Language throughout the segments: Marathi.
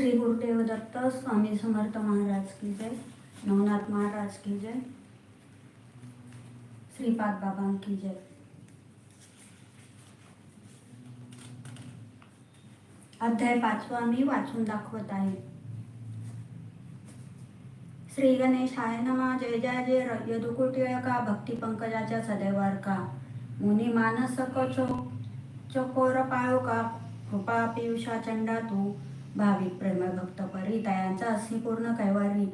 श्री गुरुदेव दत्त स्वामी समर्थ महाराज की जय. नवनाथ महाराज की जय. श्रीपाद बाबा की जय. अध्याय पाचवा मी वाचून दाखवत आहे. श्री गणेश गणेशाय नमा. जय जय जय. यदुकुटिळका भक्ती पंकजाच्या सदैवार का मुनी मानस कचो चकोर पायो का कृपा पियुषा चंडा तू भाविक प्रेमळ भक्त परी तयांचा असी पूर्ण कैवारी.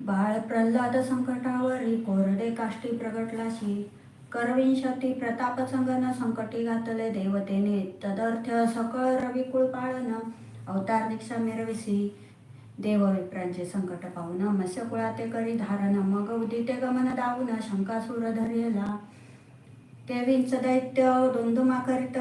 बाळ प्रल्हाद संकटावरी कोरडे काष्टी प्रगटलाशी. करविंशती प्रताप संगन संकटी घातले देवतेने. तदर्थ सकळ रविकुळ पाळन अवतार दीक्षा मिरविसी. देव विप्रांचे संकट पाहून मत्स्य कुळाते करी धारण मग उदिते गमन दावून शंकासूर धरेला देवींच दैत्य दोंदुमा करीत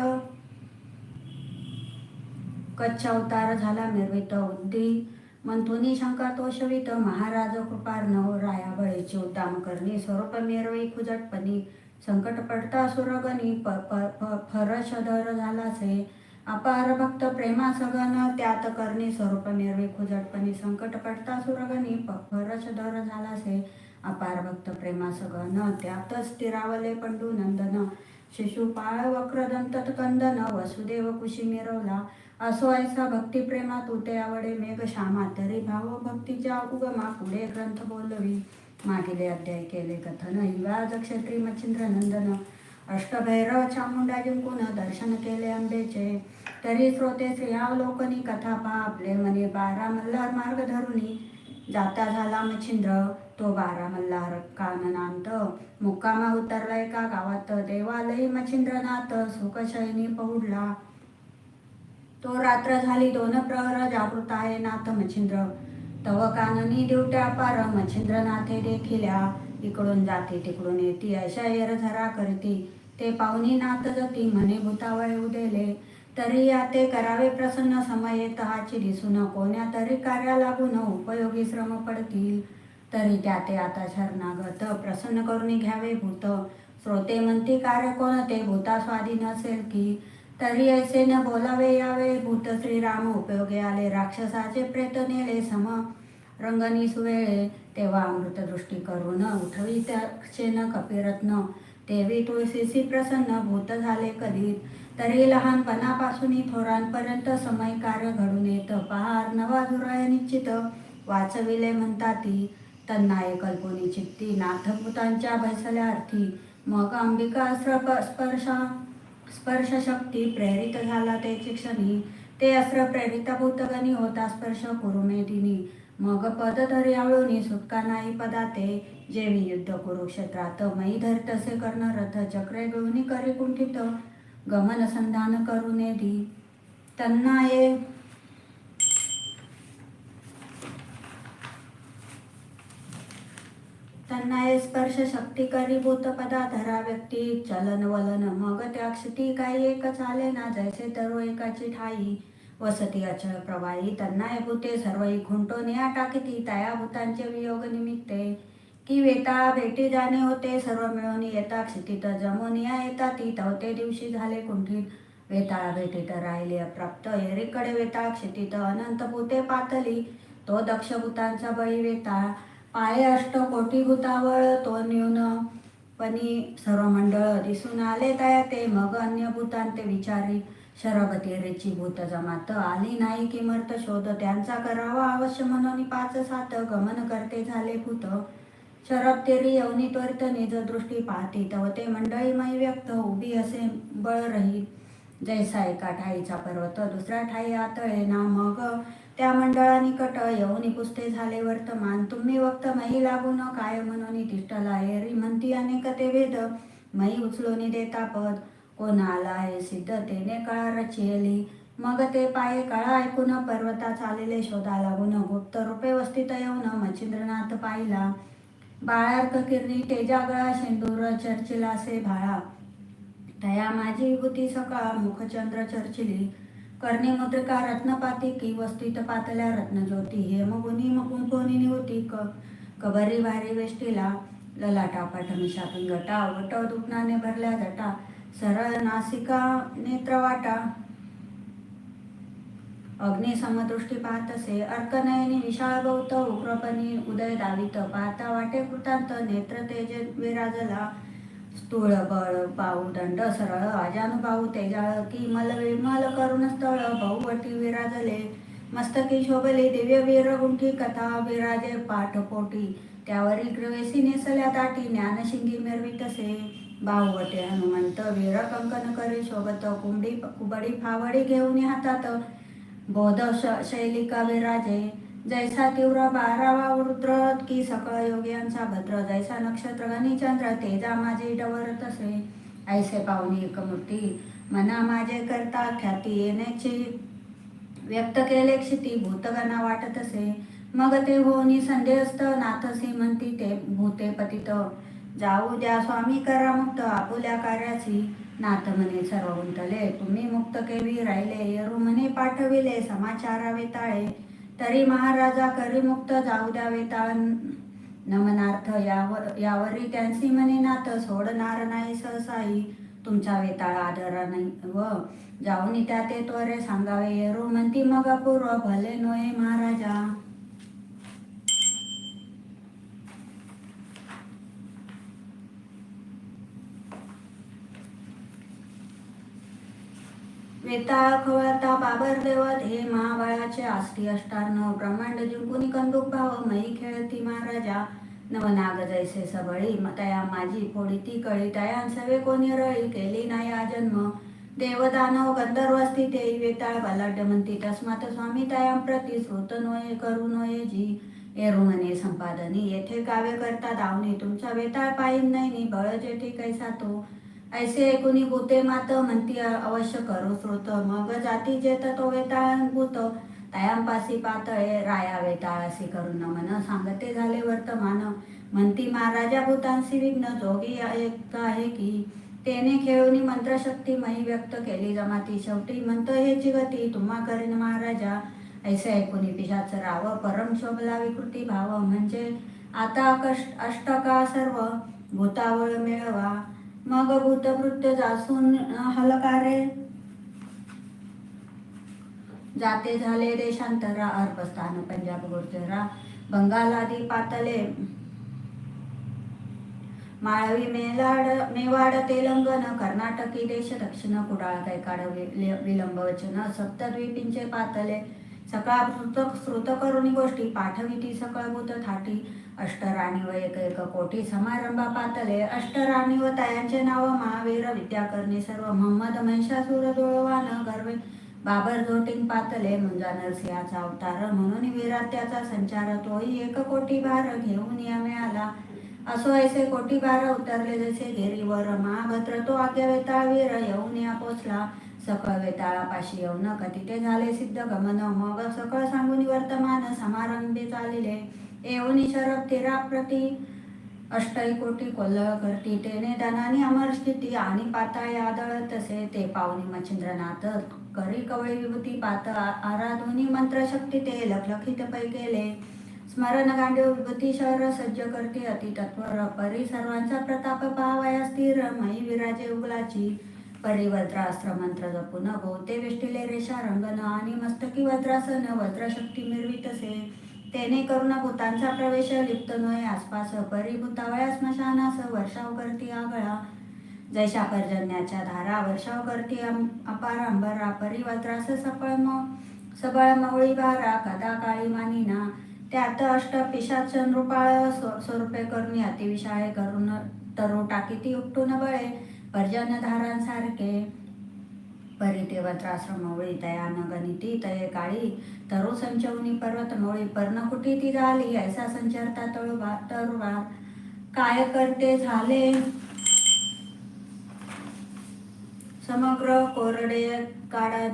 कच्छ अवतार झाला मिरवित उद्दी मंथुनी शंका तोषवित महाराज कृपार्णव राया बळीची उद्दाम करणी स्वरूप मिरवी खुजटपणी संकट पडता सुरगणी प प- प- फरशधर झालासे. अपार भक्त प्रेमा सगन त्यात करणी स्वरूप मिरवी खुजटपणी संकट पडता सुरगणी प फरशधर झालासे. अपार भक्त प्रेमा सगन त्यातच स्थिरावले पंडू नंदन. शिशुपाळ वक्रदंत कंदन वसुदेव कुशी मिरवला असो ऐसा भक्ती प्रेमात उते आवडे मेघ श्यामा तरी भाव भक्तीच्या उगमा पुढे ग्रंथ बोलवी. मागिले अध्याय केले कथन हिवाज क्षत्री मच्छिंद्र नंदन अष्टभैरव चामुंडा जिंकून दर्शन केले अंबेचे तरी श्रोते श्रियावलोकनी कथा पा आपले मने बारा मल्हार मार्ग धरुनी जाता झाला मच्छिंद्र तो बारा मल्हार काननांत. मुक्कामा उतरला एका गावात. देवालय मच्छिंद्रनाथ सुखशयनी पहुडला. तो रात्र झाली दोन प्रहर जागृत आहे नाथ मच्छिंद्र. तव काननी देवट्या पार मच्छिंद्रनाथे देखिल्या. इकडून जाते तिकडून येती अशा येर झरा करती. ते पाहुणी नाथ जती म्हणे भूतावय उदेले. तरी या ते करावे प्रसन्न समय तहाची दिसून कोण्या तरी कार्या लागून उपयोगी श्रम पडतील. तरी त्या ते आता शरणागत. प्रसन्न करून घ्यावे भूत. श्रोते म्हणते कार्य कोण ते भूता स्वाधीन असेल की? तरी ऐसे न बोलावे यावे भूत. श्रीराम उपयोगी आले राक्षसाचे प्रेत नेले सम. रंगनी सुवेळे तेव्हा अमृत दृष्टी करून उठवी त्याचे न कपिरत्न. देवी तुळशीसी प्रसन्न भूत झाले कधी तरी लहानपणापासून थोरांपर्यंत समय कार्य घडून येत. पहार नवा धुराय निश्चित. वाचविले म्हणताती तन्नाय कल्पनी चित्ती नाथभूतांच्या भैसल्या अर्थी मग अंबिका स्र- स्पर्शा स्पर्श शक्ती प्रेरित झाला ते क्षणी ते अस्त्र प्रेरित भूतगणी होता स्पर्श कुरुमेदिनी मग पद धर्यावळूनी सुटका नाही पदाते जेवी युद्ध कुरुक्षेत्रात मयी धर तसे कर्ण रथ चक्रे घेऊन करी कुंठित गमन संधान करून दी त्यांना ये त्यांना हे स्पर्श शक्ती करी भूत पदा धरा व्यक्ती चलन वलन मग त्या क्षिती काही एकच आले ना जैसे तरो एकाची ठाई वसती अचळ प्रवाही त्यांना हे भूते सर्व खुंटो निया टाकीती तया भूतांचे वियोग निमित्ते. की वेता भेटी जाणे होते सर्व मिळून येता क्षितीत जमोनिया येता ती तवते दिवशी झाले कुंठीत. वेताळा भेटीत राहिले अप्राप्त एरीकडे वेता क्षितीत अनंत भूते पातली. तो दक्षभूतांचा बळी वेताळ पाये अष्ट कोटीभूतावळ तो न्यून पणी सर्व मंडळ दिसून आले तया ते. मग अन्य भूतांते विचारी शरबती रेची भूत जमात आली नाही किमर्थ शोध. त्यांचा करावा अवश्य म्हणून पाच सात गमन करते झाले भूत. शरब तेरी यवनी त्वरित निज दृष्टी पाहती. तव ते मंडळी मय व्यक्त उभी असे बळ रही जैसा एका ठाईचा पर्वत दुसऱ्या ठाई आतळे ना. मग त्या मंडळानिकट येऊन पुस्ते झाले वर्तमान. तुम्ही वक्त मही लागून काय म्हणून तिष्ठला आहे रिमंती अनेक ते वेद. मही उचलून देता पद. कोण आला आहे सिद्ध तेने कळा रचिली. मग ते पाये कळा ऐकून पर्वता चालेले शोधा लागून. गुप्त रूपे वस्तीत येऊन मच्छिंद्रनाथ पाहिला. बाळार्क किरणी तेजागळा शेंदूर चर्चिलासे भाळा. दया माझी भूती सकाळ. मुखचंद्र चर्चिली. कर्णे मुद्रिका रत्नपाती की वस्तीत पातल्या रत्नज्योती हेमगुनी कुंकोनी होती? क कबरी भारी वेष्टीला ललाटा पाठमिशा पिंगटा वट दुपणाने भरल्या जटा. सरळ नासिका नेत्रवाटा अग्नि समदृष्टी पाहत असे अर्कनयनी विशाळ गौत उग्रपणी उदय दावित. पाहता वाटे कृतांत नेत्र तेज विराजला. स्थूळ बळ पाऊ दंड सरळ अजानुभाऊ तेजाळ की मल विमल करुण स्थळ भाऊवटी विराजले मस्तकी शोभले दिव्य वीर गुंठी कथा विराजे पाठपोटी त्यावरी ग्रवेसी नेसल्या दाटी ज्ञानशिंगी मिरवितसे बाहुवटे हनुमंत वीर कंकन करी शोभत कुंडी कुबडी फावडी घेऊन हातात बोध श- शैलिका विराजे जैसा तीव्र बारावा वृद्र की सकळ योग्यांचा भद्र। जैसा नक्षत्र गणी चंद्र तेजा माझे डवर तसे। ऐसे पाहुणी एकमूर्ती मना माझे करता ख्याती येण्याची। व्यक्त केले क्षिती भूतगणा वाटत असे मग ते होनी संदेहस्त नाथसी म्हणती ते भूते पतित। जाऊ द्या स्वामी करा मुक्त आपुल्या कार्याची। नाथ म्हणे सर्व गुंतले तुम्ही मुक्त केवी राहिले येरू म्हणे पाठविले समाचारा वेताळे तरी महाराजा करिमुक्त जाऊ द्या वेताळ नमनार्थ यावर यावरी त्यांची म्हणे नात सोडणार नाही सहसाई तुमचा वेताळ आदरा नाही व जाऊन त्या ते त्वरे सांगावे. येरू म्हणती मग पूर्व भले नोये महाराजा. वेताळखवळता बाबर देवत हे महाबळाचे आष्टी अष्टार्ण ब्रह्मांड जिंकून कंदुक भाव मयी खेळती महाराजा. नवनाग जैसे सबळी म तया माझी फोडी ती कळी तया सवे कोणी रळी केली नाही आजन्म देवदानव गंधर्व स्थिते वेताळ बलाढ्य म्हणती तस्मात स्वामी तयां प्रती श्रोत नोये करू नोये जी. एरुमने संपादनी येथे काव्य करता दावणी तुमचा वेताळ पायी नाही बळ जेथे कैसा तो. ऐसे कुणी भूते मात म्हणती अवश्य करू श्रोत मग जाती जेत तो वेताळ भूत। तयांपासी पातळे राया वेताळासी करून मन सांगते झाले वर्तमान। म्हणती महाराजा भूतांशी विघ्न जोगी ऐकत आहे की तेने खेळूनी मंत्रशक्ती मही व्यक्त केली. जमाती शेवटी म्हणत हेची गती तुम्हा करीन महाराजा. ऐसे ऐकून पिशाच राव परम शोभला विकृती भाव. म्हणजे आता कष्ट अष्टका सर्व भूतावळ मिळवा. मग भूतभृत्य जासून हलकारे. जाते झाले देशांतरा अर्पस्थान पंजाब गुर्जरा. बंगालादी पातले. माळवी मेलाड मेवाड तेलंगण कर्नाटकी देश दक्षिण कुडाळ कैकाड विलंब वचन सप्तद्वीपींचे पातले. सकाळ श्रुत श्रुत करुणी गोष्टी पाठविती सकळ भूत थाटी. अष्टराणी व एक एक कोटी समारंभा पातले. अष्टराणी व तयांचे नाव महावीर विद्याकर्णी सर्व मोहम्मद महिषासुर दोळवान गर्वे बाबर जोटिंग पातले. मुंजा नरसिंहाचा अवतार म्हणून विरात्याचा संचार तोही एक कोटी भार घेऊन या मिळाला. असो ऐसे कोटी बारा उतरले जसे घेरीवर महाभद्र तो आज्ञा वेताळ वीर येऊन या पोचला. सकळ वेताळापाशी येऊन कथिते झाले सिद्ध गमन मग सकळ सांगून वर्तमान समारंभी चालिले. येऊन शरब तिरा प्रती अष्टई कोटी कोल्हळ करती तेने धनानी अमर स्थिती आणि पाता यादळ तसे ते पावनी मच्छिंद्रनाथ करी कवळी विभूती पात आराधुनी मंत्रशक्ती ते लखलखित पै केले स्मरण गांडीव विभूती शहर सज्ज करते अति तत्पर परी सर्वांचा प्रताप पाहावया स्थिर मयी विराजे उगलाची. परी वज्रास्त्र मंत्र जपून भोवते वेष्टिले रेषा रंगन आणि मस्तकी वज्रासन वज्रशक्ती मिरवितसे तेने करुण भूतांचा प्रवेश लिप्त नये आसपास परी स्मशानास वर्षाव करती आगळा. जैशा पर्जन्याच्या धारा वर्षाव करती अपार अंबरा परिवत्रास सफळ म सबळ मवळी बारा कदा काळी मानिना. त्यात अष्ट पिशाच चंद्रुपाळ स्व- स्वरूपे करून अतिविशाळे करून तरू टाकीती उपटून बळे. पर्जन्य धारांसारखे परी ते वज्राश्रम तये काळी. तरु संचवनी पर्वत मोळी पर्णकुटी ती झाली ऐसा संचरता तळुबा तरुबार काय करते झाले? समग्र कोरडे काडा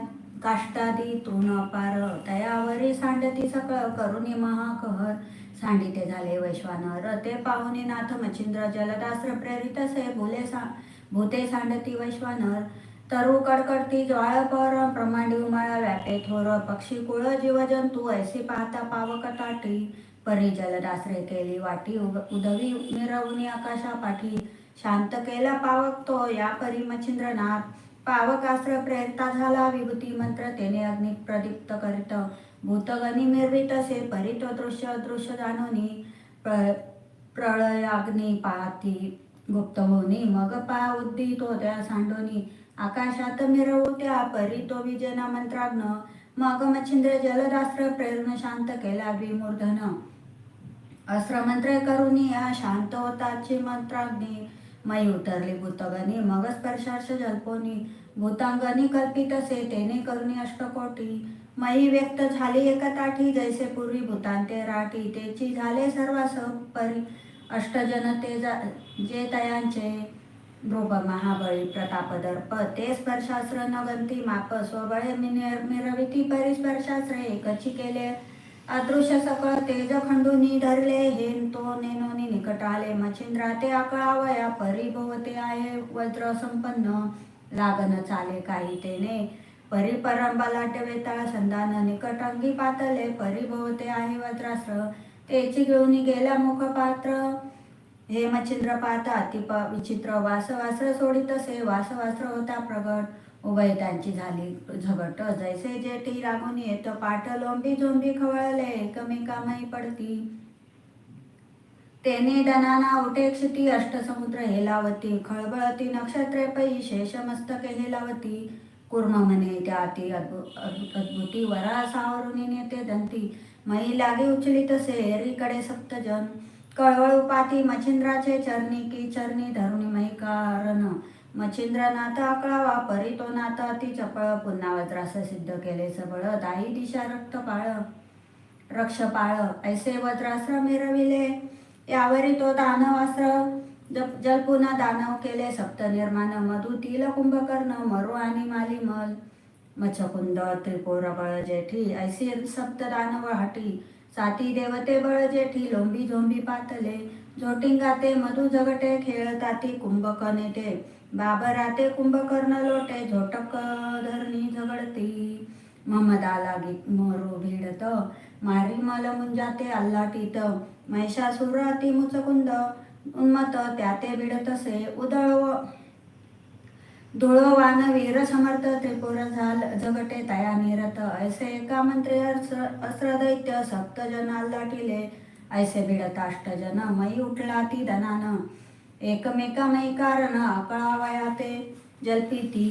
काष्टादी तून अपार. तयावरी सांडती सकळ करुणी महाकहर. सांडिते झाले वैश्वानर ते पाहुणे नाथ मच्छिंद्र जलदास्त्र प्रेरित से भुले सा भूते सांडती वैश्वानर. तरु कडकडती ज्वाळपर उमाळा व्यापे. थोर पक्षी कुळ जीवजंतू ऐसे पाहता पावक ताटी परी जलदासरे केली वाटी उदवी मिरवणी आकाशा पाठी शांत केला पावक तो या परी मच्छिंद्रनाथ. पावकास्त्र प्रेरिता झाला विभूती मंत्र तेने अग्नि प्रदीप्त करीत. भूतगणी मिरवित असे परित दृश्य दृश्य जाणोनी. प्र प्रळयाग्नी पाहती. गुप्त होनी मग पा उद्दित होत्या सांडोनी. आकाशात मिरवत्या परी तो विजना मंत्राग्न मग मच्छिंद्र जलदास्त्र प्रेरण शांत केला विमूर्धन. अस्त्रमंत्रे करुणी या शांत होताची मंत्राग्नी मयी उतरली भूतगणी मग स्पर्शार्श जल्पोनी. भूतांगणी कल्पित असे तेने करुणी अष्टकोटी. मयी व्यक्त झाली एकताठी जैसे पूर्वी भूतांते राठी. तेची झाले सर्वास परी अष्टजन ते जा- जे तयांचे नृप महाबळी प्रतापदर्प ते स्पर्शास्त्र न गंती माप स्वबळे मिरविती परिस्पर्शास्त्र एकची केले अदृश्य सकळ तेज खंडूनी धरले हेन तो नेनोनी निकट आले मच्छिंद्रा ते आकळावया परिभवते आहे वज्र संपन्न लागन चाले काही तेने परी परंबालाट वेताळ संधान निकट अंगी पातले परिभवते आहे वज्रास्त्र तेची घेऊन गेला मुख पात्र हे मच्छिंद्र पाहता अति विचित्र वास वास्त्र सोडित असे वास होता प्रगट. उभय त्यांची झाली झगट. जैसे जेठी लागून येत पाठ लोंबी झोंबी खवळले एकमेकामही पडती. तेने दनाना ओटे क्षिती अष्टसमुद्र हेलावती खळबळती नक्षत्रे पै शेष मस्तके हेलावती कुर्म म्हणे त्या अति अद्भुत अद्भु- अद्भुती. वरा सावरून नेते दंती. मई लागे उचलित से एरीकडे सप्तजन. कळवळ पाती मच्छिंद्राचे चरणी की चरणी धरुणी मई कारण मच्छिंद्र परी तो नाथ ती चपळ पुन्हा वज्रास सिद्ध केले सबळ दाही दिशा रक्त पाळ रक्ष पाळ ऐसे वज्रास्त्र मिरविले यावरी तो दानवास्त्र जप- जलपुना दानव केले सप्त निर्माण मधु तिल कुंभकर्ण मरु आणि मालिमल मच्छकुंद त्रिपुरबळ जेठी ऐसी सप्त दानव हटी साती देवते बळ जेठी लोंबी झोंबी पातले. झोटिंगाते मधु झगटे खेळताती कुंभक नेते बाबराते कुंभकर्ण लोटे झोटक धरणी झगडती. ममदा लागी मोरो भिडत. मारी मल मुंजाते अल्लाटीत. महिषासुर अति मुचकुंद. उन्मत त्याते भिडतसे उदळव धुळवान वीर समर्थ त्रिपुर झाल जगटे तया निरत ऐसे एका मंत्रे अस्त्र दैत्य सप्त सप्तजन लाटिले. ऐसे भिडत अष्टजन मई उठला ती धनान एकमेका मई कारण आकळावया ते जल्पिती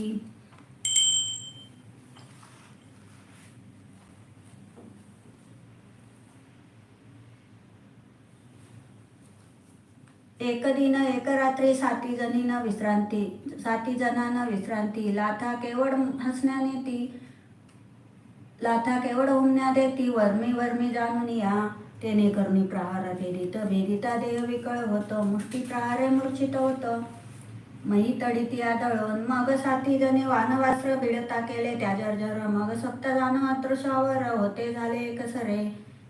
एक दिन एक रात्री साती जणीनं विश्रांती साती जणांना विश्रांती. लाथा केवळ हसण्याने ती लाथा केवळ हुमण्या देती. वर्मी वर्मी जाणून या तेने करणी प्रहार भेदित. भेदिता देह विकळ होतं मुष्टी प्रहारे मूर्छित होत. मही तडिती आदळून मग साथी जणे वानवास्त्र भिडता केले. त्या जर्जर मग सप्त जाण अदृश्यावर होते झाले एकसरे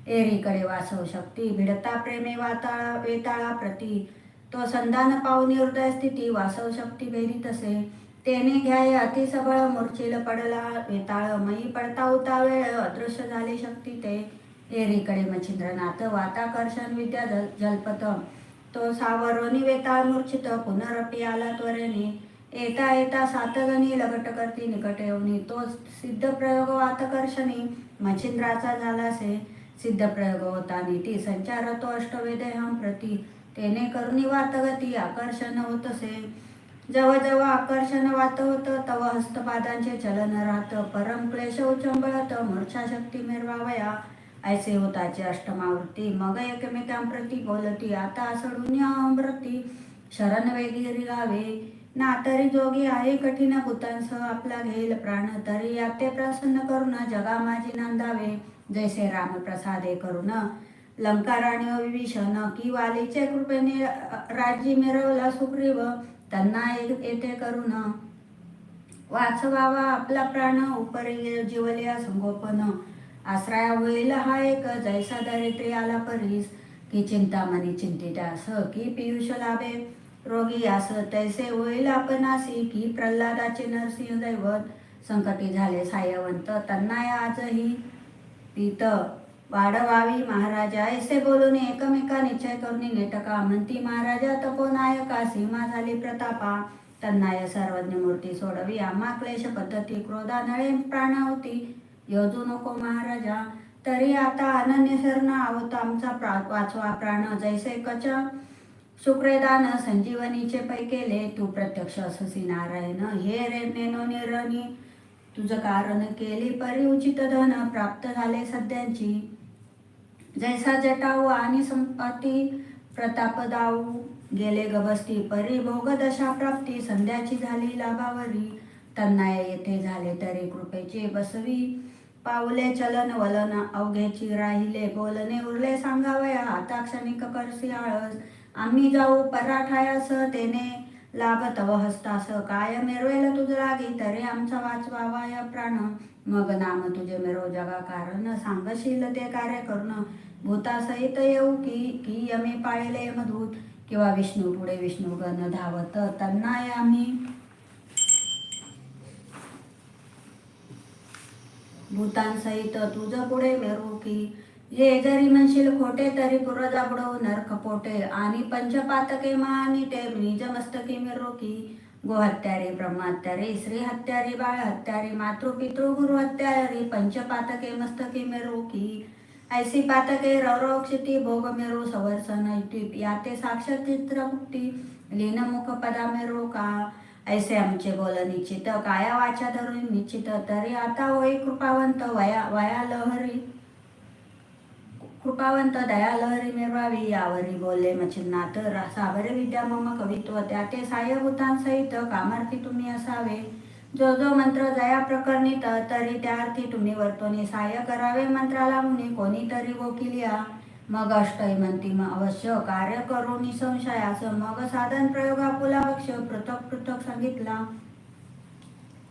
एरीकडे वासव शक्ती भिडता प्रेमे वाताळा वेताळा प्रती. तो संधान पाहून हृदय स्थिती वासव शक्ती भेदी तसे तेने घ्याय अतिसबळ मूर्छिल पडला वेताळ मई पडता उता वेळ अदृश्य झाली शक्ती ते. एरीकडे मच्छिंद्रनाथ वाताकर्षण विद्या जल जलपत तो सावरोनी वेताळ मूर्छित पुनरपी आला त्वरेने. येता येता सातगणी लगट करती निकट येऊनी. तो सिद्ध प्रयोग वातकर्षणी मच्छिंद्राचा झालासे. सिद्ध प्रयोग होता नीती संचार तो अष्टवेदेहम प्रती. त्याने करुणी वातगती आकर्षण होतसे जेव्हा जेव्हा आकर्षण वात होत तेव्हा हस्तपादांचे चलन राहत. परम क्लेश उचंबळत मूर्छा शक्ती मिरवावया. ऐसे होताचे अष्टमावृत्ती. मग एकमेकांप्रती बोलती आता सोडून अमृती. शरण वेगिरी गावे. ना तरी जोगी आहे कठीण भूतांसह आपला घेईल प्राण. तरी याते प्रसन्न करून जगा माझी नांदावे. जैसे राम प्रसादे करून लंका राणी विभीषण की कृपेने राज्य मिरवला सुग्रीव त्यांना ये- येते करून वाचवावा आपला प्राण उपरी जीवल्या संगोपन. आश्रया होईल हा एक जैसा दरिद्री आला परीस. की चिंतामणी चिंतितास की पियुष लाभे. रोगी आस तैसे होईल आपणासी की प्रल्हादाचे नरसिंह दैवत. संकटी झाले सायवंत त्यांना आजही तिथं वाढवावी महाराजा ऐसे बोलून एकमेका निश्चय करून नेटका म्हणती महाराजा तपोनायका सीमा झाली प्रतापा. तन्नाय सर्वज्ञ मूर्ती सोडवी. आम्हा क्लेश पद्धती क्रोधा नळे प्राणावती योजू नको महाराजा तरी आता अनन्य शरण आवत आमचा प्रा वाचवा प्राण. जैसे कच शुक्रेदान संजीवनीचे पै केले तू प्रत्यक्ष अससी नारायण. हे रे नेनो निरणी तुझं कारण केली परी उचित धन प्राप्त झाले सध्यांची. जैसा जटाऊ आणि संपत्ती प्रतापदाऊ गेले गबस्ती परी भोग दशा प्राप्ती संध्याची झाली लाभावरी त्यांना येथे झाले तरी कृपेची बसवी. पावले चलन वलन अवघ्याची राहिले बोलणे उरले सांगावया आता क्षणिक करसी आळस. आम्ही जाऊ पराठायास तेने लाभ तव हस्तास काय मिरवेल तुझ लागी तरी आमचा वाचवावा या प्राण. मग नाम तुझे मेरो जगा कारण. सांगशील ते कार्य करणं. भूतासहित येऊ की की यमे पाळले मधूत. किंवा विष्णू पुढे विष्णुगण धावत. त्यांना आम्ही भूतांसहित तुझ पुढे मेरू की. जे जरी म्हणशील खोटे तरी पुरजा बुडव नरक पोटे. आणि पंचपातके महानी ते निज मस्तकी मिरो की. गोहत्यारे ब्रह्महत्यारे स्त्री हत्यारे बाळ हत्यारे मातृ पितृ गुरु हत्यारे पंचपातके मस्तके मेरू की। ऐसी पातके रौरव क्षिती भोग मेरू सवर्सन या याते साक्षात चित्रमुक्ती लीन मुख पदा मेरू का। ऐसे आमचे बोल निश्चित काया वाचा धरून निश्चित तरी आता होई कृपावंत वया वया लहरी कृपावंत दयालहरी मिरवावी यावरी बोलले मच्छिन्नाथ साबरे विद्या मम कवित्व त्या ते सहित कामार्थी तुम्ही असावे. जो जो मंत्र जया प्रकरणी त तरी त्यार्थी तुम्ही वर्तोनी सहाय्य करावे मंत्राला मुनी कोणीतरी गोकिलिया मग अष्टय म्हणती अवश्य कार्य करून संशयाचं मग साधन प्रयोग आपुला पक्ष पृथक पृथक सांगितला.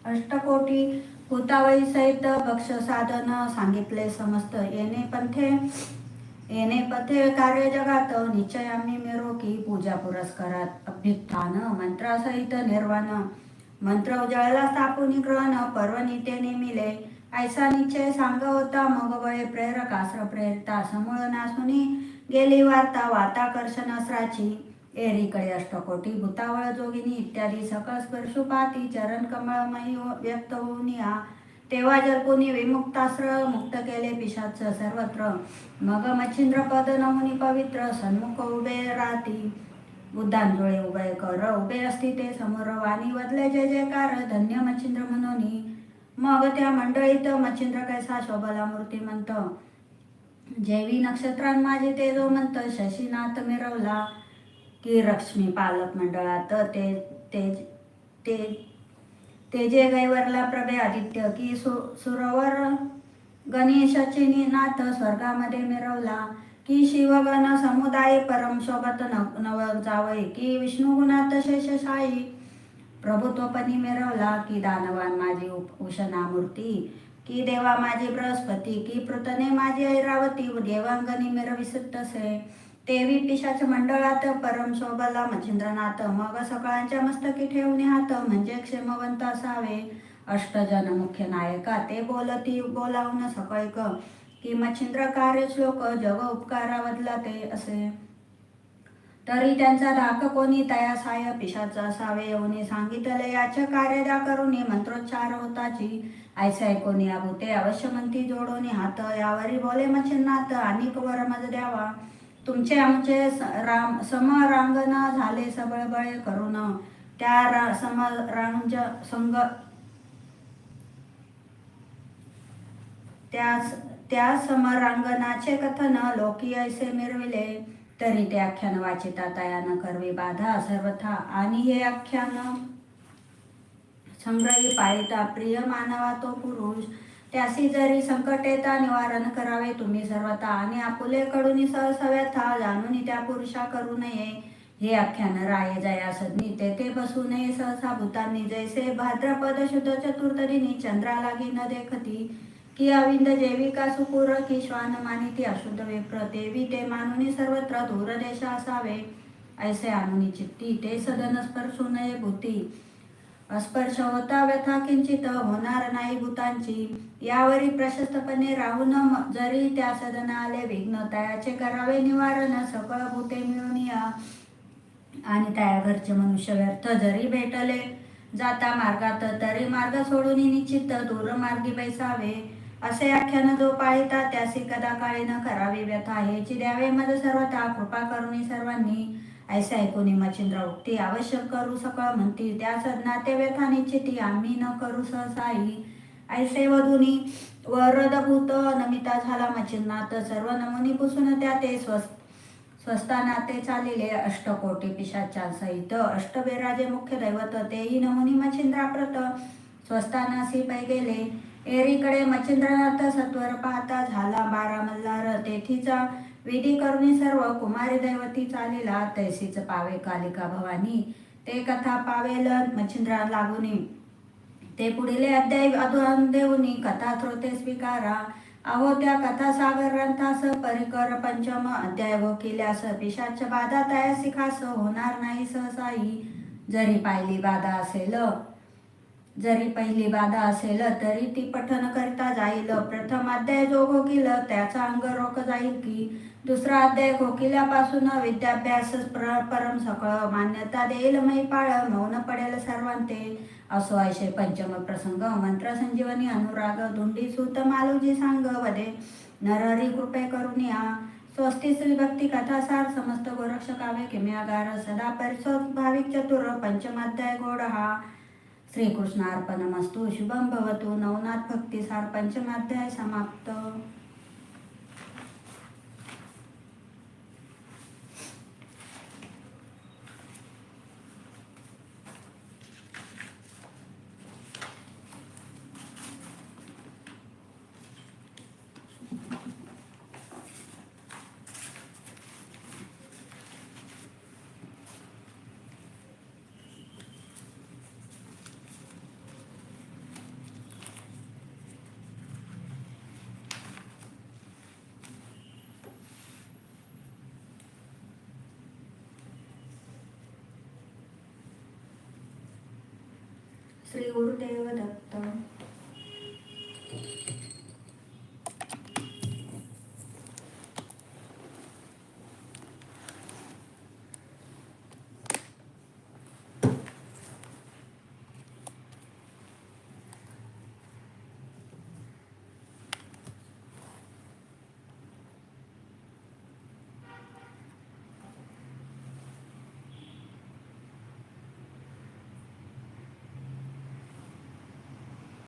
अष्टकोटी हुतावळी सहित भक्ष साधन सांगितले समस्त. येणे पंथे येणे पथे कार्य जगात निश्चय आम्ही की पूजा पुरस्कारात अभ्युत्थान मंत्रासहित निर्वाण। मंत्र उजळला स्थापून ग्रहण पर्वनिते मिले ऐसा निश्चय सांग होता मग वळे प्रेरक आश्र प्रेरता समूळ नासुनी गेली वार्ता वाताकर्षण अस्राची एरीकडे अष्टकोटी भूतावळ जोगिनी इत्यादी सकळ स्पर्शुपाती चरण कमळमयी व्यक्त होऊन या तेव्हा जर कोणी विमुक्ताश्र मुक्त केले पिशाच सर्वत्र मग मच्छिंद्र पद नमुनी पवित्र सन्मुख उभे राहती. बुद्धांजोळे उभे कर उभे असती ते समोर. वाणी वदले जय जयकार धन्य मच्छिंद्र म्हणोनी. मग त्या मंडळीत मच्छिंद्र कैसा शोभला मूर्तिमंत जैवी नक्षत्रां माझे ते जो म्हणत शशीनाथ मिरवला. की लक्ष्मी पालक मंडळात ते ते ते तेजे गैवरला प्रभे आदित्य की सु सुरवर गणेशाचे नाथ स्वर्गामध्ये मिरवला की शिवगण समुदाय परम सोबत न नव जावय की विष्णुगुणात शेषशाही प्रभुत्वपणी मिरवला की दानवान माझी उषणा मूर्ती की देवा माझी बृहस्पती की पृतने माझी ऐरावती. देवांगणी मिरविस तसे तेवी पिशाच मंडळात परम शोभला मच्छिंद्रनाथ. मग सकाळच्या मस्तकी ठेवणे हात म्हणजे क्षेमवंत असावे. अष्टजन मुख्य नायका ते बोलती बोलावून सकळक की मच्छिंद्र कार्य श्लोक जग उपकारावदला ते असे. तरी त्यांचा धाक कोणी तयासाय पिशाचा असावे. येऊन सांगितले याचे कार्य दा करून मंत्रोच्चार होताची. ऐसाय कोणी आभूते अवश्य म्हणती जोडून हात. यावरी बोले मच्छिन्नाथ आणि वर मज द्यावा. तुमचे आमचे राम समरांगना झाले सबळबळे करून त्या रा समरांज संग त्या त्या समरांगणाचे कथन लोकी ऐसे मिरविले तरी ते आख्यान वाचिता तयान करवी बाधा सर्वथा. आणि हे आख्यान संग्रही पाळिता प्रिय मानवा तो पुरुष. त्यासी जरी संकट येता निवारण करावे तुम्ही सर्वथा. आणि आपुले कडून सहसव्यथा जाणून त्या पुरुषा करू नये. हे आख्यान राय जया सदनी तेथे बसू नये सहसा भूतांनी जैसे भाद्रपद शुद्ध चतुर्थीनी चंद्रा लागी न देखती. की अविंद जैविका सुपूर की श्वान मानिती अशुद्ध विप्र. देवी ते मानुनी सर्वत्र दूरदेश असावे. ऐसे अनुनी चित्ती. ते सदन स्पर्शू नये भूती अस्पर्श होता व्यथा किंचित होणार नाही भूतांची. यावरी प्रशस्तपणे राहून जरी त्या सदना आले विघ्न तयाचे करावे निवारण सकळ भूते मिळून या. आणि त्या घरचे मनुष्य व्यर्थ जरी भेटले जाता मार्गात तरी मार्ग सोडून निश्चित दूर मार्गी बैसावे. असे आख्यान जो पाळिता त्यासी कदा काळी न करावी व्यथा हेची द्यावे मद सर्वता कृपा करुणी सर्वांनी. ऐसे ऐकून मच्छिंद्रा उक्ती आवश्यक करू सकळ म्हणती त्या सदनाते व्यथा निश्चिती आम्ही न करू सहसाई ऐसे वधुनी वरदभूत नमिता झाला मच्छिंद्रनाथ सर्व नमुनी पुसून त्या ते स्वस्त स्वस्थानाते चालिले अष्टकोटी पिशाच्या सहित अष्टबेराजे मुख्य दैवत तेही नमुनी मच्छिंद्राप्रत स्वस्तानासी पै गेले। एरीकडे मच्छिंद्रनाथ सत्वर पाहता झाला बारा मल्हार तेथीचा विधी करुणी सर्व कुमारी दैवती चालिला तैसीच पावे कालिका भवानी. ते कथा पावेल मच्छिंद्रा लागुनी. ते पुढील अध्याय अधुरान देऊनी. कथा श्रोते स्वीकारा. अहो त्या कथा सागर ग्रंथास परिकर पंचम अध्याय व केल्यास पिशाच बाधा तयासिखास होणार नाही सहसाई जरी पाहिली बाधा असेल जरी पहिली बाधा असेल तरी ती पठन करता जाईल. प्रथम अध्याय जो घोकिल त्याचा अंग रोख जाईल की दुसरा अध्याय घोकिल्यापासून विद्याभ्यास परम सकळ मान्यता देईल. मैपाळ मौन पडेल सर्वांते. असो ऐशे पंचम प्रसंग. मंत्र संजीवनी अनुराग धुंडी सूत मालूजी सांग वदे नरहरी कृपे करुनिया स्वस्ती श्री भक्ती कथा सार समस्त गोरक्ष काव्य किम्यागार सदा परिसोत भाविक चतुर. पंचमाध्याय गोड हा. श्रीकृष्णार्पणमस्तु. शुभम भवतु. नवनाथ भक्तिसार पंचमाध्याय समाप्त श्री गुरुदेव दत्त